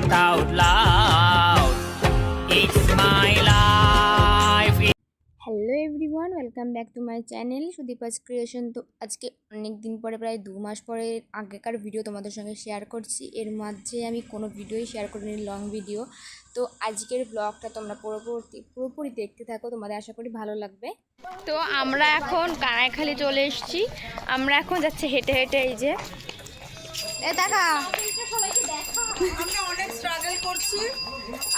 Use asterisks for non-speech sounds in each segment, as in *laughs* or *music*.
it out loud. It's my life. Hello everyone welcome back to my channel Sudipa's creation তো আজকে অনেক দিন পরে প্রায় দু মাস পরে আগেকার ভিডিও তোমাদের সঙ্গে শেয়ার করছি। এর মাঝে আমি কোনো ভিডিওই শেয়ার করিনি লং ভিডিও তো আজকের ব্লগটা তোমরা পুরোপুরি পুরোপুরি দেখতে থাকো তোমাদের আশা করি ভালো লাগবে। তো আমরা এখন কানাইখালি চলে এসেছি। আমরা এখন যাচ্ছি হেঁটে হেঁটে এই যে এ দেখা। আমরা অনেক স্ট্রাগল করছি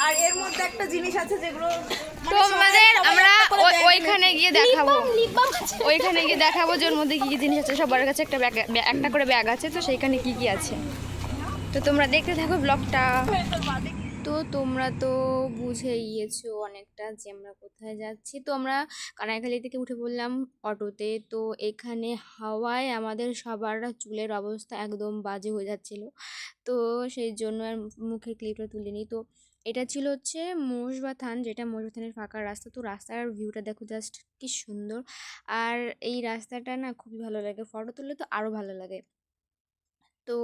আর এর মধ্যে একটা জিনিস আছে যেগুলো মানে তোমাদের আমরা ওইখানে গিয়ে দেখাবো। ওইখানে গিয়ে দেখাবো যে ওর মধ্যে কি কি জিনিস আছে। সবার কাছে একটা ব্যাগ একটা করে ব্যাগ আছে তো সেইখানে কি কি আছে। তো তোমরা দেখতে থাকো ব্লগটা তো তোমরা তো বুঝে গিয়েছো অনেকটা যে আমরা কোথায় যাচ্ছি। তো আমরা কানাইখালি থেকে উঠে পড়লাম অটোতে। তো এখানে হাওয়ায় আমাদের সবার চুলের অবস্থা একদম বাজে হয়ে যাচ্ছিল। তো সেই জন্য আর মুখে ক্লিপটা তুলে তুলিনি। তো এটা ছিল হচ্ছে মোষবা থান যেটা মোষবা থানের ফাঁকা রাস্তা। তো রাস্তার ভিউটা দেখো জাস্ট কি সুন্দর। আর এই রাস্তাটা না খুবই ভালো লাগে। ফটো তুললে তো আরও ভালো লাগে। তো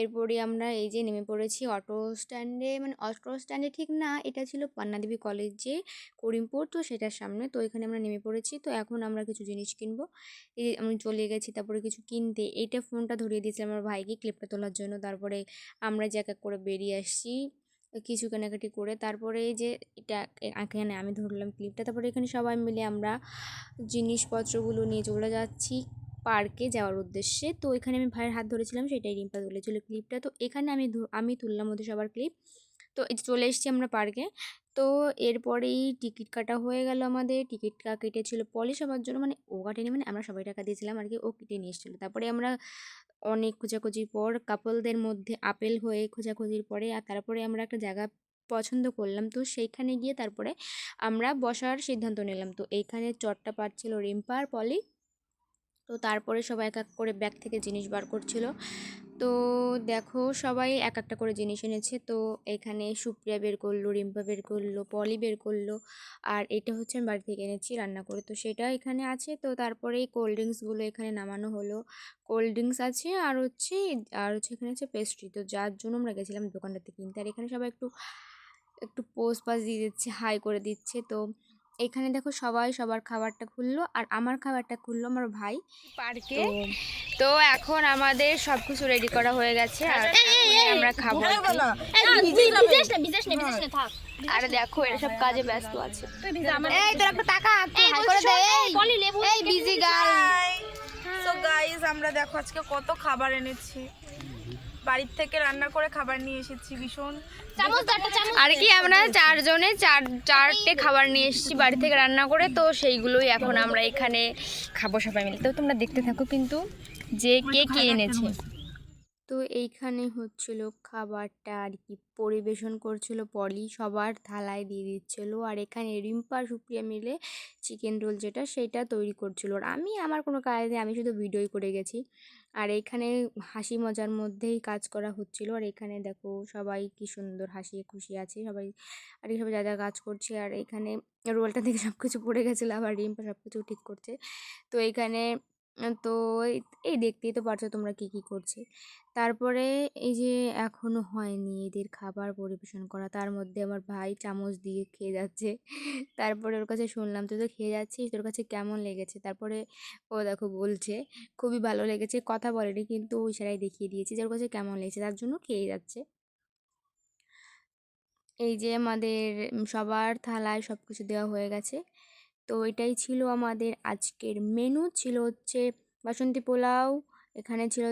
এরপরই আমরা এই যে নেমে পড়েছি অটো স্ট্যান্ডে মানে অটো স্ট্যান্ডে ঠিক না, এটা ছিল পান্নাদেবী কলেজে করিমপুর, তো সেটার সামনে, তো এখানে আমরা নেমে পড়েছি। তো এখন আমরা কিছু জিনিস কিনবো। এই যে আমি চলে গেছি, তারপরে কিছু কিনতে। এইটা ফোনটা ধরিয়ে দিয়েছিলাম আমার ভাইকে ক্লিপটা তোলার জন্য। তারপরে আমরা যে এক এক করে বেরিয়ে আসছি, কিছু কেনাকাটি করে। তারপরে এই যে এটা এখানে আমি ধরলাম ক্লিপটা। তারপরে এখানে সবাই মিলে আমরা জিনিসপত্রগুলো নিয়ে চলে যাচ্ছি। পার্কে যাওয়ার উদ্দেশ্যে। তো এখানে আমি ভাইয়ের হাত ধরেছিলাম, সেটাই রিম্পা তুলেছিল ক্লিপটা। তো এখানে আমি আমি তুললাম ওদের সবার ক্লিপ। তো চলে এসেছি আমরা পার্কে। তো এরপরেই টিকিট কাটা হয়ে গেল আমাদের। টিকিট কেটেছিল পলি সবার জন্য। মানে ও কাটেনি মানে আমরা সবাই টাকা দিয়েছিলাম আর কি, ও কেটে নিয়ে এসেছিল। তারপরে আমরা অনেক খোঁজাখুঁজির পর কাপলদের মধ্যে আপেল হয়ে খোঁজাখুঁজির পরে আর তারপরে আমরা একটা জায়গা পছন্দ করলাম। তো সেইখানে গিয়ে তারপরে আমরা বসার সিদ্ধান্ত নিলাম। তো এইখানে চটটা পাচ্ছিল রিম্পা আর পলি। তো তারপরে সবাই এক এক করে ব্যাগ থেকে জিনিস বার করছিল। তো দেখো সবাই এক একটা করে জিনিস এনেছে। তো এখানে সুপ্রিয়া বের করল, রিম্পা বের করল, পলি বের করল আর এটা হচ্ছে আমি বাড়ি থেকে এনেছি রান্না করে। তো সেটা এখানে আছে। তো তারপরে এই কোল্ড ড্রিঙ্কসগুলো এখানে নামানো হলো। কোল্ড ড্রিঙ্কস আছে আর হচ্ছে আর হচ্ছে এখানে হচ্ছে পেস্ট্রি তো যার জন্য আমরা গেছিলাম দোকানটাতে কিনতে। আর এখানে সবাই একটু একটু পোস্ট পাস দিয়ে দিচ্ছে হাই করে দিচ্ছে। তো এখানে দেখো সবাই সবার খাবারটা খুললো আর আমার খাবারটা খুললো আমার ভাই। পার্কে। তো এখন আমাদের সব কিছু রেডি করা হয়ে গেছে আর আমরা খাব আর। দেখো এরা সব কাজে ব্যস্ত আছে। এই তোর একটা টাকা হাই করে দে এই, এই। বিজি গার্ল সো গাইস আমরা দেখো আজকে কত খাবার এনেছি। বাড়ির থেকে রান্না করে খাবার নিয়ে এসেছি ভীষণ। আর কি আমরা চারজনে চার চারটে খাবার নিয়ে এসেছি বাড়ি থেকে রান্না করে তো সেইগুলোই এখন আমরা এখানে খাব সবাই মিলে। তো তোমরা দেখতে থাকো কিন্তু যে কে কে এনেছে। তো এইখানে হচ্ছিল খাবারটা আর কি পরিবেশন করছিল পলি সবার থালায় দিয়ে দিচ্ছিল। আর এখানে রিম্পা সুপ্রিয়া মিলে চিকেন রোল যেটা সেটা তৈরি করছিল। আর আমি আমার কোনো কাজে আমি শুধু ভিডিওই করে গেছি। আর এখানে হাসি মজার মধ্যেই কাজ করা হচ্ছিল। আর এখানে দেখো সবাই কি সুন্দর হাসি, খুশি আছে সবাই। আর এইসব যা যা কাজ করছে আর এখানে রোলটা থেকে সব কিছু পড়ে গেছিল আবার রিম্পা সব কিছু ঠিক করছে। তো এখানে তো এই- দেখতেই তো পারছ তোমরা কি কি করছে। তারপরে এই যে এখনও হয়নি এদের খাবার পরিবেশন করা, তার মধ্যে আমার ভাই চামচ দিয়ে খেয়ে যাচ্ছে। তারপরে ওর কাছে শুনলাম, তুই তো খেয়ে যাচ্ছিস, তোর কাছে কেমন লেগেছে? তারপরে ও দেখো বলছে, খুবই ভালো লেগেছে, কথা বলেনি কিন্তু ওই ইশারায় দেখিয়ে দিয়েছি যে ওর কাছে কেমন লেগেছে, তার জন্য খেয়ে যাচ্ছে। এই যে আমাদের সবার থালায় সব কিছু দেওয়া হয়ে গেছে। তো এটাই ছিল আমাদের আজকের মেনু ছিল হচ্ছে বাসন্তী পোলাও, এখানে ছিল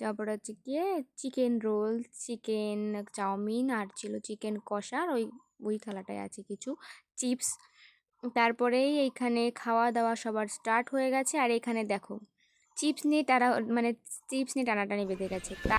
তারপর হচ্ছে গিয়ে chicken roll chicken chow mein আর ছিল চিকেন কষা ওই ওই থালাটায় আছে কিছু চিপস তারপরেই এইখানে খাওয়া দাওয়া সবার স্টার্ট হয়ে গেছে আর এখানে দেখো চিপস নিয়ে তারা মানে চিপস নিয়ে টানাটানি বেঁধে গেছে। তা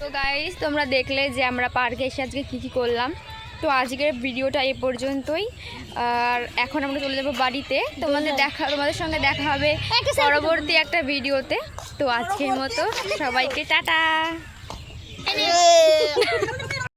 তো গাইস তোমরা দেখলে যে আমরা পার্কে এসে আজকে কী কী করলাম। তো আজকের ভিডিওটা এ পর্যন্তই। আর এখন আমরা চলে যাব বাড়িতে। তোমাদের দেখা তোমাদের সঙ্গে দেখা হবে পরবর্তী একটা ভিডিওতে তো আজকের মতো সবাইকে টাটা। *laughs*